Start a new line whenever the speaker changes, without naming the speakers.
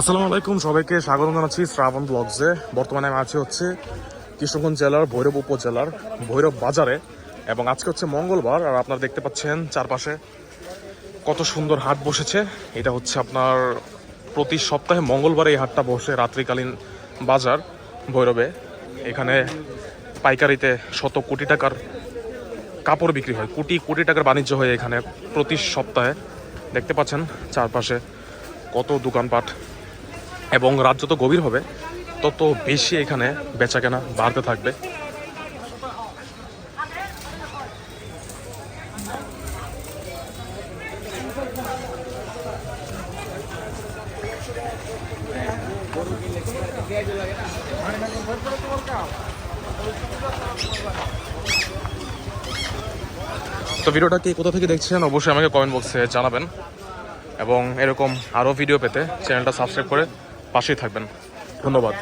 আসসালামু আলাইকুম, সবাইকে স্বাগত জানাচ্ছি শ্রাবণ ব্লগসে। বর্তমানে আমি আছি হচ্ছে কৃষ্ণগঞ্জ জেলার, ভৈরব উপজেলার, ভৈরব বাজারে। এবং আজকে হচ্ছে মঙ্গলবার, আর আপনারা দেখতে পাচ্ছেন চারপাশে কত সুন্দর হাট বসেছে। এটা হচ্ছে আপনার প্রতি সপ্তাহে মঙ্গলবার এই হাটটা বসে, রাত্রিকালীন বাজার ভৈরবে। এখানে পাইকারিতে শত কোটি টাকার কাপড় বিক্রি হয়, কোটি কোটি টাকার বাণিজ্য হয় এখানে প্রতি সপ্তাহে। দেখতে পাচ্ছেন চারপাশে কত দোকানপাট। এবং রাত যত গভীর হবে, তত বেশি এখানে বেচাকেনা বাড়তে থাকবে। তো ভিডিওটা কে কোথা থেকে দেখছেন অবশ্যই আমাকে কমেন্ট বক্সে জানাবেন। এবং এরকম আরও ভিডিও পেতে চ্যানেলটা সাবস্ক্রাইব করে পাশেই থাকবেন। ধন্যবাদ।